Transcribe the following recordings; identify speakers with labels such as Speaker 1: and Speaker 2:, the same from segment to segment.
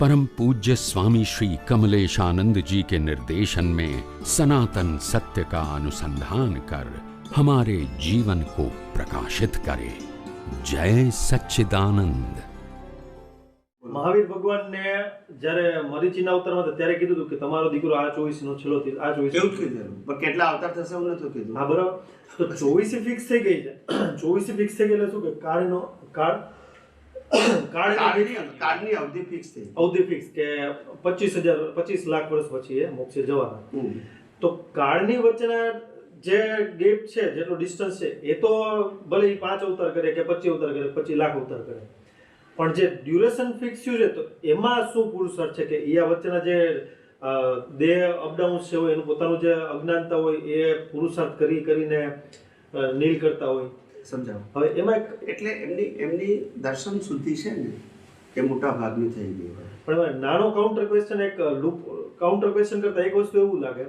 Speaker 1: परम पूज्य स्वामी श्री कमलेशानंद जी के निर्देशन में सनातन सत्य का अनुसंधान कर हमारे जीवन को प्रकाशित करे जय सच्चिदानंद
Speaker 2: મહાવીર ભગવાનને જ્યારે મરીચીના અવતારમાં હતા ત્યારે કીધું હતું કે તમારો દીકરો આ ચોવીસ નો છેલ્લો તીર- આ ચોવીસ
Speaker 3: એવું જ કીધું પણ કેટલા અવતાર થશે એવું નતું કીધું
Speaker 2: હા બરાબર તો ચોવીસી ફિક્સ થઈ ગઈ છે ચોવીસી ફિક્સ થઈ ગઈ એટલે શું કે કાળનો કાળ
Speaker 3: કાળની અવધિ ફિક્સ થઈ
Speaker 2: અવધિ ફિક્સ કે પચીસ હજાર પચીસ લાખ વર્ષ પછી એ મોક્ષે જવાના. તો કાળની વચ્ચેના જે ગેપ છે જેટલો ડિસ્ટન્સ છે એ તો ભલે પાંચ અવતાર કરે કે પચીસ અવતાર કરે પચીસ લાખ અવતાર કરે. પણ જે ડ્યુરેશન ફિક્સ થયું છે તો એમાં શું પુરુષાર્થ છે કે એ આ વચ્ચેના જે દેહ અપડાઉન છે હોય એનું પોતાનું જે અજ્ઞાનતા હોય એ પુરુષાર્થ કરી કરીને નીલ કરતા હોય.
Speaker 3: સમજાવો.
Speaker 2: હવે એમાં એક
Speaker 3: એટલે એમની એમની દર્શન શુદ્ધિ છે ને એ મોટા ભાગની થઈ ગઈ હોય.
Speaker 2: પણ નાનો કાઉન્ટર ક્વેશ્ચન એક લૂપ કાઉન્ટર ક્વેશ્ચન કરતા એક વસ્તુ એવું લાગે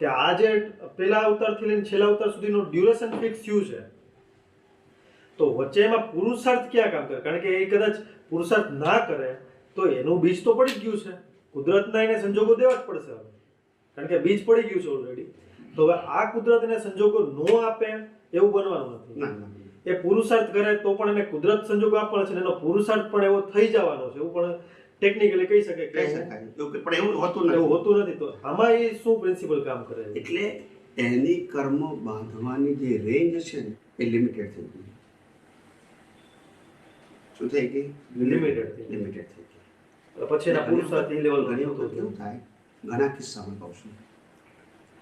Speaker 2: કે આ જે પહેલા અવતારથી લઈને છેલ્લા અવતાર સુધીનો ડ્યુરેશન ફિક્સ થયું છે. તો વચ્ચે એમાં પુરુષાર્થ ક્યાં કામ કરે? કારણ કે એ કદાચ પુરુષાર્થ ના કરે તો એનું બીજ તો પડી ગયું છે. કુદરતના એને સંજોગો દેવા જ પડશે કારણ કે બીજ પડી ગયું છે ઓલરેડી તો હવે આ કુદરતને સંજોગો નો આપે એવું બનવાનું નથી. એ પુરુષાર્થ કરે તો પણ એને કુદરત સંજોગો આપવાના છે એનો પુરુષાર્થ પણ એવો થઈ જવાનો છે એવું પણ ટેકનિકલી કહી શકે
Speaker 3: કહી શકાય. પણ એવું હોતું
Speaker 2: એવું હોતું નથી. તો આમાં એ શું પ્રિન્સિપલ કામ કરે
Speaker 3: એટલે એની કર્મ બાંધવાની જે રેન્જ છે ને એ લિમિટેડ થઈ ગઈ. શું થઈ ગઈ?
Speaker 2: લિમિટેડ
Speaker 3: લિમિટેડ થઈ ગઈ.
Speaker 2: પછી એના પુરુષાર્થ એ લેવલ
Speaker 3: ઘણી વખત કેવું થાય? ઘણા કિસ્સામાં કહું છું.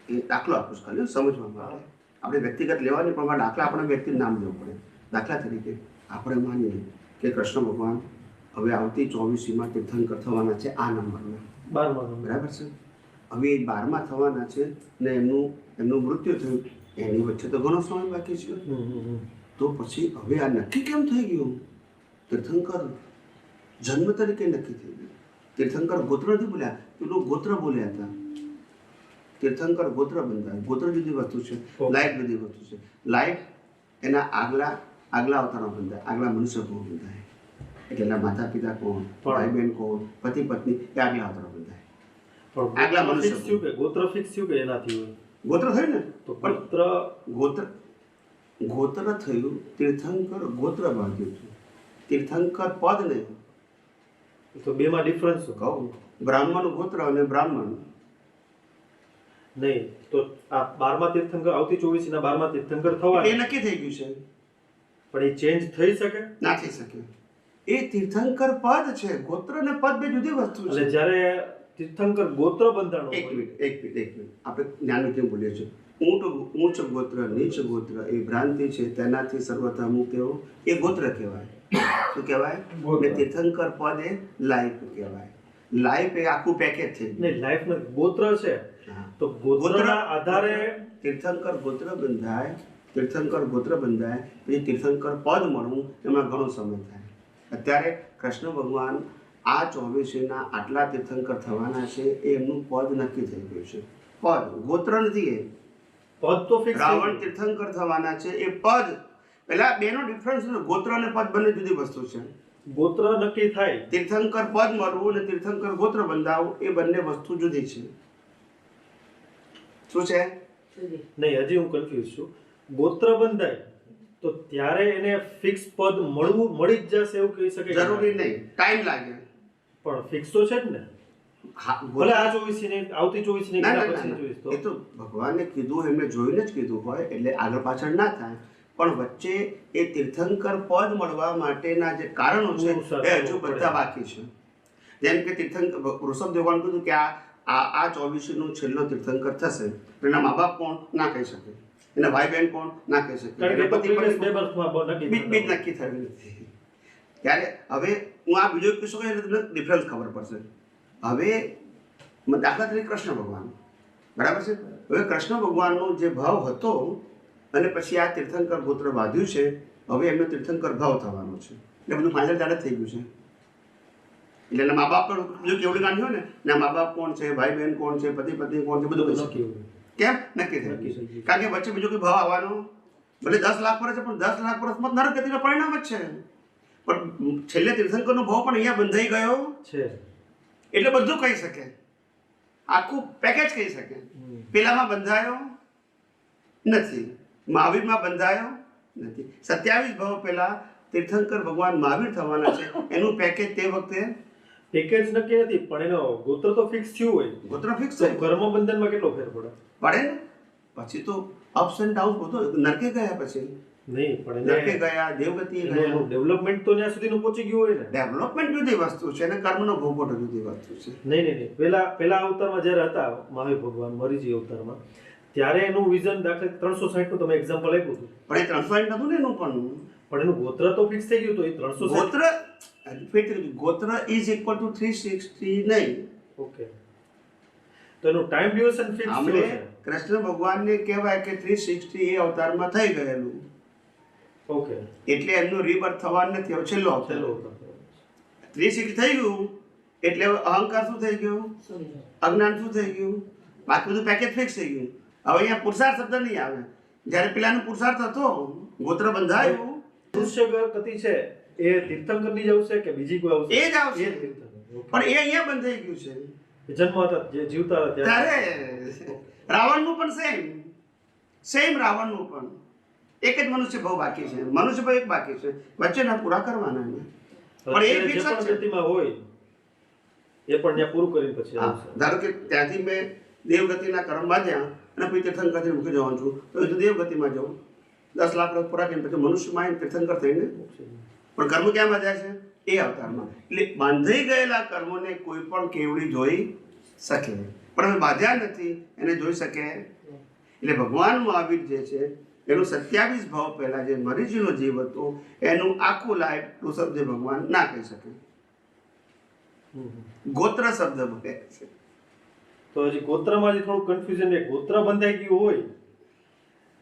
Speaker 3: એ દાખલો આપું ખાલી સમજવા માટે આપણે વ્યક્તિગત લેવાની પણ દાખલા આપણે વ્યક્તિનું નામ લેવું પડે. દાખલા તરીકે આપણે માનીએ કે કૃષ્ણ ભગવાન હવે આવતી ચોવીસીમાં તીર્થંકર થવાના છે આ નંબરના. બરાબર છે? હવે એ બારમા થવાના છે ને એમનું એમનું મૃત્યુ થયું. એની વચ્ચે તો ઘણો સમય બાકી છે. તો પછી હવે આ નક્કી કેમ થઈ ગયું? તીર્થંકર જન્મ તરીકે નક્કી થઈ ગયું. તીર્થંકર ગોત્ર નથી બોલ્યા પેલું ગોત્ર બોલ્યા હતા. તીર્થંકર ગોત્ર બંધાય. ગોત્ર જુદી વસ્તુ છે. લાઈફ જુદી વસ્તુ છે. લાઈફ એના આગલા આગલા અવતારમાં બંધાય. આગલા મનુષ્ય કોણ બંધાય. એટલે એના માતા પિતા કોણ? ભાઈ બહેન કોણ? પતિ પત્ની એ આગલા અવતારમાં બંધાય. આગલા મનુષ્ય
Speaker 2: શું થયું કે? ગોત્ર ફિક્સ થયું કે એનાથી હોય?
Speaker 3: ગોત્ર થયું ને?
Speaker 2: તો ગોત્ર
Speaker 3: ગોત્ર ગોત્ર થયું તીર્થંકર ગોત્ર બાંધ્યું હતું. તીર્થંકર પદ નહીં
Speaker 2: તો બેમાં ડિફરન્સ
Speaker 3: કહું. બ્રાહ્મણ ગોત્ર અને બ્રાહ્મણ.
Speaker 2: નહીં તો આ બારમા તીર્થંકર આવતી ચોવીસ ના બારમા તીર્થંકર થવા એ
Speaker 3: નક્કી થઈ ગયું છે.
Speaker 2: પણ એ ચેન્જ થઈ શકે?
Speaker 3: ના થઈ શકે. એ તીર્થંકર પદ છે ગોત્ર અને પદ બે જુદી વસ્તુ
Speaker 2: એટલે
Speaker 3: છે
Speaker 2: જ્યારે તીર્થંકર ગોત્ર બંધાણો
Speaker 3: એક મિનિટ એક મિનિટ એક મિનિટ. આપણે જ્ઞાન કેમ બોલીએ છીએ? ઊંટ ઊંચ ગોત્ર નીચ ગોત્ર એ ભ્રાંતિ છે તેનાથી સર્વથા મુક્ત એ ગોત્ર કહેવાય. શું કહેવાય? ને તીર્થંકર પદ એ લાઈફ કહેવાય. લાઈફ એ આખું પેકેજ છે ને
Speaker 2: નહીં લાઈફ ગોત્ર છે. તો ગોત્રના આધારે
Speaker 3: તીર્થંકર ગોત્ર બંધાય તીર્થંકર ગોત્ર બંધાય પછી તીર્થંકર પદ મળવું એમાં ઘણો સમય થાય. અત્યારે કૃષ્ણ ભગવાન આ ચોવીસીના આટલા તીર્થંકર થવાના છે એ એમનું પદ નક્કી થઈ ગયું છે. પદ ગોત્ર નથી એ.
Speaker 2: પદ તો ફિક્સ
Speaker 3: રાવણ તીર્થંકર થવાના છે એ પદ. પેલા બેનો ડિફરન્સ ગોત્ર અને પદ બંને જુદી વસ્તુ છે.
Speaker 2: ગોત્ર નક્કી થાય.
Speaker 3: તીર્થંકર પદ મળવું અને તીર્થંકર ગોત્ર બંધાવવું એ બંને વસ્તુ જુદી છે. શું છે?
Speaker 2: નહીં હજી હું કન્ફ્યુઝ છું. ગોત્ર બંધાય તો ત્યારે એને ફિક્સ પદ મળવું મળી જ જશે એવું કહી શકે
Speaker 3: જરૂરી નહીં. ટાઈમ લાગે.
Speaker 2: પણ ફિક્સ તો છે જ ને. ભલે આ ચોવીસની આવતી
Speaker 3: ચોવીસની
Speaker 2: પછી ચોવીસ
Speaker 3: ના. એ
Speaker 2: તો
Speaker 3: તો ભગવાને કીધું એમને જોઈને જ કીધું હોય એટલે આગળ પાછળ ના થાય. પણ વચ્ચે એ તીર્થંકર પદ મળવા માટેના જે કારણો છે એ હજુ બધા બાકી છે. જેમ કે તીર્થંકર વૃષભ દેવાન કીધું કે આ આ આ ચોવીસીનો છેલ્લો તીર્થંકર થશે એના મા બાપ કોણ? ના કહી શકે. એના ભાઈ બહેન કોણ? ના કહી શકે.
Speaker 2: કે
Speaker 3: બીજ નક્કી થયું નથી. ત્યારે હવે હું આ બીજો કિસ્સો કહું એટલે તમને ડિફરન્સ ખબર પડશે. હવે દાખલા તરીકે કૃષ્ણ ભગવાન. બરાબર છે? હવે કૃષ્ણ ભગવાનનો જે ભાવ હતો અને પછી આ તીર્થંકર ગોત્ર બાંધ્યું છે હવે એમનો તીર્થંકર ભાવ થવાનો છે. એટલે બધું ફાઇનલ ત્યારે થઈ ગયું છે. એટલે એના મા બાપ પણ જો કેવડી હોય ને? ના મા બાપ કોણ છે ભાઈ બહેન કોણ છે પતિ પત્ની કોણ છે બધું કહી શકે. કેમ? નક્કી થઈ. કારણ કે વચ્ચે બીજો કોઈ ભાવ આવવાનો? ભલે દસ લાખ વર્ષ છે પણ દસ લાખ વર્ષમાં નરક ગતિનો પરિણામ જ છે. પણ છેલ્લે તીર્થંકરનો ભાવ પણ અહીંયા બંધાઈ ગયો.
Speaker 2: છે.
Speaker 3: એટલે બધું કહી શકે. આખું પેકેજ કહી શકે. પેલામાં બંધાયો નથી. મહાવીરમાં બંધાયો નથી. સત્યાવીસ ભાવ પહેલા તીર્થંકર ભગવાન મહાવીર થવાના છે. એનું પેકેજ તે વખતે
Speaker 2: પેકેજ નક્કી નથી પણ એનો ગોત્ર તો ફિક્સ થયું હોય.
Speaker 3: ગોત્ર ફિક્સ
Speaker 2: હોય કર્મ બંધનમાં કેટલો ફેર પડે?
Speaker 3: પડે ને? પછી તો અપ્સ એન્ડ ડાઉન બધું નરકે ગયા પછી.
Speaker 2: નહીં પણ
Speaker 3: નરકે ગયા દેવગતિ
Speaker 2: ડેવલપમેન્ટ તો ત્યાં સુધીનું પહોંચી ગયું હોય ને?
Speaker 3: ડેવલપમેન્ટ જુદી વસ્તુ છે અને કર્મનો ભોગવટો જુદી વસ્તુ છે.
Speaker 2: નહીં નહીં નહીં. પેલા પેલા અવતારમાં જ્યારે હતા મહાવીર ભગવાન મરીજી અવતારમાં ત્યારે એનું વિઝન દાખલે ત્રણસો સાઠનું તમે એક્ઝામ્પલ આપ્યું હતું.
Speaker 3: પણ એ ત્રણસો સાઠ નતું ને એનું પણ?
Speaker 2: પણ એનું ગોત્ર તો ફિક્સ થઈ ગયું તો એ ત્રણસો
Speaker 3: ગોત્ર ફિટ ગોત્ર is equal to three sixty નહીં
Speaker 2: ઓકે. તો એનું ટાઈમ ડ્યુરેશન ફિક્સ આપણે
Speaker 3: કૃષ્ણ ભગવાનને કહેવાય કે થ્રી સિક્સટી એ અવતારમાં થઈ ગયેલું.
Speaker 2: ઓકે.
Speaker 3: એટલે એમનું રીબર્થ થવાનું નથી હવે છેલ્લો
Speaker 2: છેલ્લો
Speaker 3: થ્રી સિક્સટી થઈ ગયું એટલે અહંકાર શું થઈ ગયું? અજ્ઞાન શું થઈ ગયું? બાકી બધું પેકેજ ફિક્સ થઈ ગયું. હવે અહીંયા પુરુષાર્થ શબ્દ નહીં આવે. જ્યારે પેલાનો પુરુષાર્થ હતો ગોત્ર બંધાયું.
Speaker 2: મનુષ્ય કતિ છે એ તીર્થંકરની જ આવશે કે બીજી કોઈ આવશે?
Speaker 3: એ જ આવશે. પણ એ અહીંયા બંધાઈ ગયું છે.
Speaker 2: જન્મ હતા જે જીવતા હતા ત્યારે.
Speaker 3: રાવણનું પણ સેમ સેમ રાવણનું પણ. એક જ મનુષ્ય ભાવ બાકી છે. મનુષ્ય ભાવ એક બાકી છે. વચ્ચેના પૂરા કરવાના પણ એ.
Speaker 2: ગતિમાં હોય એ પણ ત્યાં પૂરું કરીને પછી
Speaker 3: ધારો કે ત્યાંથી મેં દેવગતિના કર્મ બાંધ્યા અને પછી તીર્થંકરથી મૂકી જવાનું છું. તો એ તો જાઉં દસ લાખ રૂપિયા પૂરા કરીને પછી મનુષ્યમાં આવીને તીર્થંકર થઈને પણ કર્મ ક્યાં બાંધ્યા છે? એ અવતારમાં. એટલે બાંધાઈ ગયેલા કર્મોને કોઈ પણ કેવડી જોઈ શકે પણ અમે બાંધ્યા નથી, એને જોઈ શકે. એટલે ભગવાન મહાવીર જે છે, એનું સત્યાવીસ ભાવ પહેલા જે મરીજીનો જીવ હતો, એનું આખું લાઈફ ઋષભદેવ ભગવાન ના કહી શકે. ગોત્ર શબ્દ બોલે છે.
Speaker 2: તો હજી ગોત્રમાં જે થોડું કન્ફ્યુઝન છે ગોત્ર બંધાઈ ગયું હોય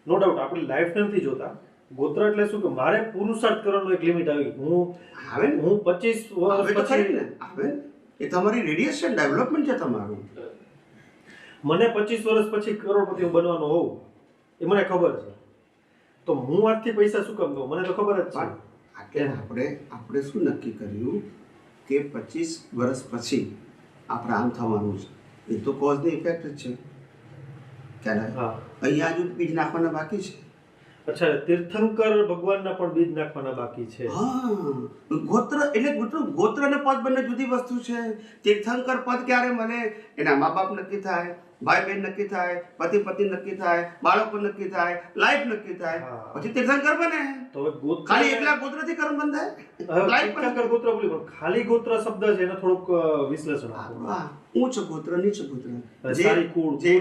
Speaker 2: નો ડાઉટ આપણે લાઈફ નથી જોતા. ગોત્ર એટલે શું કે મારે પુરુષાર્થ કરવાનો એક લિમિટ આવી. હું
Speaker 3: આવે ને?
Speaker 2: હું પચીસ વર્ષ પછી
Speaker 3: આવે? એ તમારી રેડિયેશન ડેવલપમેન્ટ છે તમારું.
Speaker 2: મને પચીસ વર્ષ પછી કરોડપતિ બનવાનો હોઉં એ મને ખબર છે. તો હું આજથી પૈસા શું કામ દઉં મને તો ખબર જ છે.
Speaker 3: એટલે આપણે આપણે શું નક્કી કર્યું કે પચીસ વર્ષ પછી આપણે આમ થવાનું છે? એ તો કોઝની ઇફેક્ટ જ છે. આવ્યો? અહીંયા હજુ બીજ નાખવાના બાકી છે?
Speaker 2: અચ્છા તીર્થંકર ભગવાનના પણ બીજ નાખવાના બાકી છે.
Speaker 3: હા. ગોત્ર એટલે ગોત્ર ગોત્ર અને પદ બંને જુદી વસ્તુ છે. તીર્થંકર પદ ક્યારે મળે? એના મા બાપ નક્કી થાય. ભાઈ બહેન નક્કી થાય પતિ પતિ નક્કી થાય બાળકો નક્કી થાય લાઈફ નક્કી થાય. પછી તીર્થંકર બને.
Speaker 2: તો ગોત્ર
Speaker 3: ખાલી એકલા ગોત્રથી કર્મ બંધાય? લાઈફ પણ
Speaker 2: ગોત્ર બોલી પણ ખાલી ગોત્ર શબ્દ છે એનો થોડુંક વિશ્લેષણ
Speaker 3: ઊંચ ગોત્ર નીચ ગોત્ર. જે
Speaker 2: કુળ,
Speaker 3: જે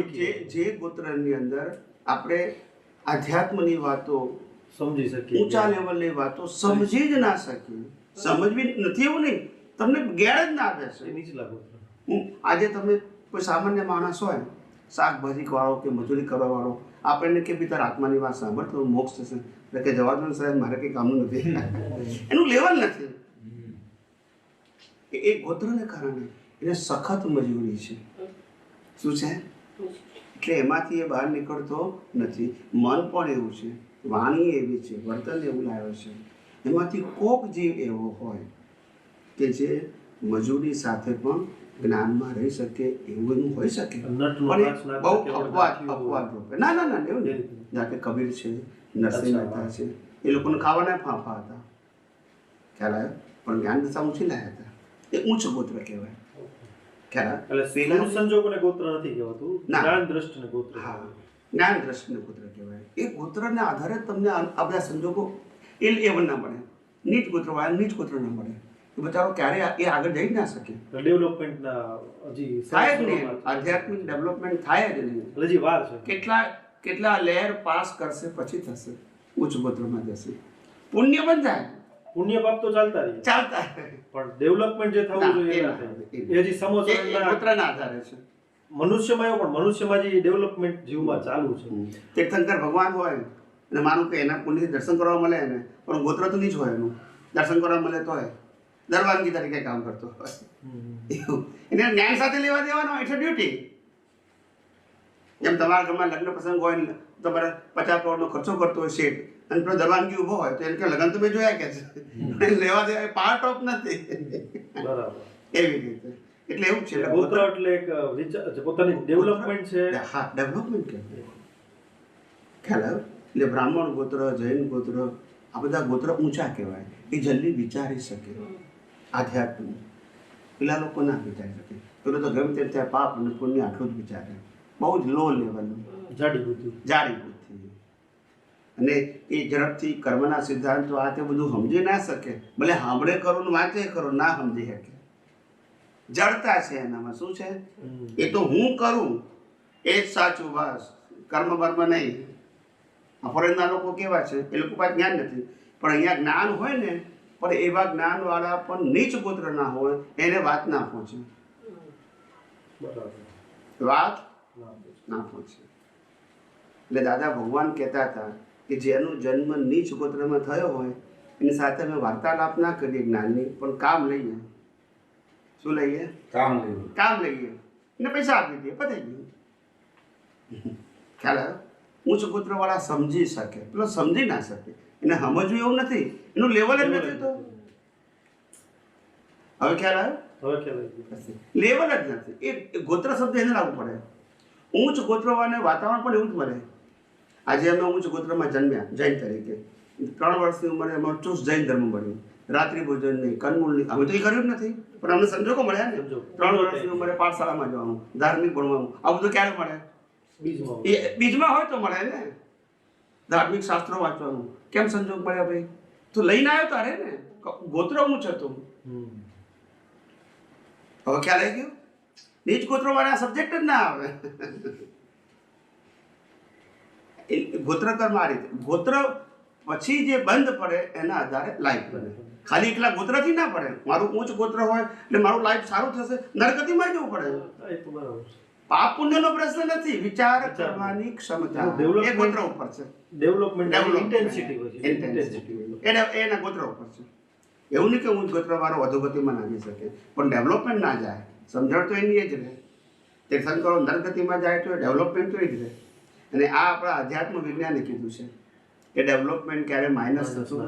Speaker 3: જે ગોત્રની અંદર આપણે આધ્યાત્મની વાતો
Speaker 2: સમજી શકીએ
Speaker 3: ઊંચા લેવલની વાતો સમજી જ ના શકીએ. સમજવી નથી એવું નહીં. તમને ગેર જ ના આવે છે
Speaker 2: નીચલા ગોત્ર.
Speaker 3: આજે તમે કોઈ સામાન્ય માણસ હોય, શાકભાજી વાળો કે મજૂરી કરવા વાળો આપણને કે ભી તારા આત્માની વાત સાંભળ, તો મોક્ષ થશે. એટલે કે જવા દો સાહેબ, મારે કંઈ કામનું નથી. એનું લેવલ નથી. એ ગોત્રને કારણે એને સખત મજૂરી છે. શું છે? એટલે એમાંથી એ બહાર નીકળતો નથી. મન પણ એવું છે, વાણી એવી છે, વર્તન એવું લાવ્યો છે. એમાંથી કોક જીવ એવો હોય કે જે મજૂરી સાથે પણ જ્ઞાનમાં રહી શકે એવું એનું હોઈ શકે. પણ બહુ અપવાદ અપવાદ રૂપે. ના ના ના એવું નહીં.
Speaker 2: રીતે.
Speaker 3: કબીર છે નરસિંહ મહેતા છે એ લોકોને ખાવાના ફાંફા હતા. ખ્યાલ આવ્યો? પણ જ્ઞાન દશા ઊંચી લાયા હતા? એ ઉચ્ચ ગોત્ર કહેવાય. ખ્યાલ?
Speaker 2: એટલે સંજોગોને ગોત્ર નથી કહેવાતું?
Speaker 3: ના.
Speaker 2: જ્ઞાન દ્રષ્ટિને ગોત્ર
Speaker 3: હા. જ્ઞાન દ્રષ્ટિને ગોત્ર કહેવાય. એ ગોત્રના આધારે તમને આ બધા સંજોગો એ લેવલ ના મળે. નીચ ગોત્ર વાળા નીચ ગોત્ર ના મળે. બચારો ક્યારે એ આગળ જઈ ના શકે.
Speaker 2: એટલે ડેવલપમેન્ટના હજી
Speaker 3: થાય જ નહીં. આધ્યાત્મિક ડેવલપમેન્ટ થાય જ નહીં.
Speaker 2: હજી વાર છે.
Speaker 3: કેટલા કેટલા લેયર પાસ કરશે પછી થશે. ઉચ્ચ ગોત્રમાં જશે. પુણ્ય બંધાય
Speaker 2: પુણ્ય પાપ તો ચાલતા રહે.
Speaker 3: ચાલતા
Speaker 2: પણ ડેવલપમેન્ટ જે થવું જોઈએ
Speaker 3: એ
Speaker 2: થાય.
Speaker 3: થાય.
Speaker 2: હજી
Speaker 3: એ પુત્રના આધારે છે.
Speaker 2: મનુષ્યમાં એવું પણ મનુષ્યમાં જે ડેવલપમેન્ટ જીવમાં ચાલુ છે.
Speaker 3: તીર્થંકર ભગવાન હોય અને માનું કે એના પુણ્યથી દર્શન કરવા મળે એને પણ ગોત્ર તો નહીં જ હોય એનું. દર્શન કરવા મળે તો હોય દરવાનગી તરીકે કામ કરતો હોય. એવું. એને જ્ઞાન સાથે લેવા દેવાનો ઇટ્સ ડ્યુટી જેમ તમારા ઘરમાં લગ્ન પ્રસંગ હોય તમારે પચાસ કરોડનો ખર્ચો કરતો હોય શેઠ અને પેલો દરવાનગી ઊભો હોય તો એને કે લગ્ન તમે જોયા કે છે. લેવા દેવા પાર્ટ ઓફ નથી.
Speaker 2: બરાબર.
Speaker 3: એવી રીતે. એટલે એવું છે
Speaker 2: ગોત્ર એટલે એક પોતાની ડેવલપમેન્ટ છે.
Speaker 3: હા ડેવલપમેન્ટ કે ખ્યાલ આવ્યો? એટલે બ્રાહ્મણ ગોત્ર જૈન ગોત્ર આ બધા ગોત્ર ઊંચા કહેવાય. એ જલ્દી વિચારી શકે. આધ્યાત્મ પેલા લોકો ના વિચારી શકે પેલો તો ગમે તેમ ત્યાં પાપ અને પુણ્ય આટલું જ વિચારે. બહુ જ લો લેવલનું
Speaker 2: જાડી બુદ્ધિ.
Speaker 3: જાડી બુદ્ધિ. અને એ ઝડપથી કર્મના સિદ્ધાંતો આ તે બધું સમજી ના શકે. ભલે સાંભળે કરો ને વાંચે કરો ના સમજી શકે. જડતા છે એનામાં. શું છે? એ તો હું કરું એ જ સાચું બસ. કર્મ બર્મ નહીં. ફોરેનના લોકો કેવા છે? એ લોકો પાસે જ્ઞાન નથી. પણ અહીંયા જ્ઞાન હોય ને પણ એવા જ્ઞાનવાળા પણ નીચ પુત્ર ના હોય એને વાત ના પહોંચે.
Speaker 2: બરાબર
Speaker 3: વાત
Speaker 2: ના,
Speaker 3: પહોંચે. એટલે દાદા ભગવાન કહેતા હતા કે જેનો જન્મ નીચ ગોત્રમાં થયો હોય એની સાથે અમે વાર્તાલાપ ના કરીએ જ્ઞાનની પણ કામ લઈએ. શું લઈએ?
Speaker 4: કામ લઈએ.
Speaker 3: કામ લઈએ. ને પૈસા આપી દઈએ પતાઈ ગયું ખ્યાલ આવ્યો? ઉચ્ચ ગોત્રવાળા સમજી શકે પેલો સમજી ના શકે. એને સમજવું એવું નથી. એનું લેવલ જ નથી તો. હવે ખ્યાલ આવ્યો. લેવલ જ નથી. એ ગોત્ર શબ્દ એને લાગુ પડે. ઊંચ ગોત્રવાને વાતાવરણ પણ એવું જ મળે. આજે અમે ઊંચ ગોત્રમાં જન્મ્યા જૈન તરીકે. ત્રણ વર્ષની ઉંમરે અમારું ચુસ્ત જૈન ધર્મ બન્યું. રાત્રિ ભોજન નહીં કંદમૂળ નહીં. અમે તો એ કર્યું જ નથી. પણ અમને સંજોગો મળ્યા ને. ત્રણ વર્ષની ઉંમરે પાઠશાળામાં જવાનું ધાર્મિક ભણવાનું. આવું તો ક્યારે મળે?
Speaker 2: બીજમાં.
Speaker 3: બીજમાં હોય તો મળે ને. ધાર્મિક શાસ્ત્રો વાંચવાનું. કેમ સંજોગ મળ્યા ભાઈ? તો લઈને આવ્યો તારે ને? ગોત્ર હું છે
Speaker 2: તું.
Speaker 3: હવે ખ્યાલ આવી ગયો? નીચ ગોત્રો વાળા સબ્જેક્ટ જ ના આવે. ગોત્ર કર્મ આ રીતે. ગોત્ર પછી જે બંધ પડે એના આધારે લાઈફ બને. ખાલી એકલા ગોત્રથી ના પડે. મારું ઊંચ ગોત્ર હોય એટલે મારું લાઈફ સારું થશે. નરગતિમાં જવું પડે.
Speaker 2: તો બરાબર.
Speaker 3: પાપ પુણ્યનો પ્રશ્ન નથી. વિચાર. કરવાની ક્ષમતા. એ ગોત્ર ઉપર છે.
Speaker 2: ડેવલપમેન્ટ. ઇન્ટેન્સિટી. ઇન્ટેન્સિટી
Speaker 3: એને એના ગોત્ર ઉપર છે. એવું નહીં કે હું ગોત્ર વાળો અધોગતિમાં નાખી શકે. પણ ડેવલપમેન્ટ ના જાય. સમજણ તો એની એ જ રહે. તીર્થંકરો નરગતિમાં જાય તો ડેવલપમેન્ટ તો એ જ રહે. અને આ આપણા અધ્યાત્મ વિજ્ઞાને કીધું છે કે ડેવલપમેન્ટ ક્યારે માઇનસ થતું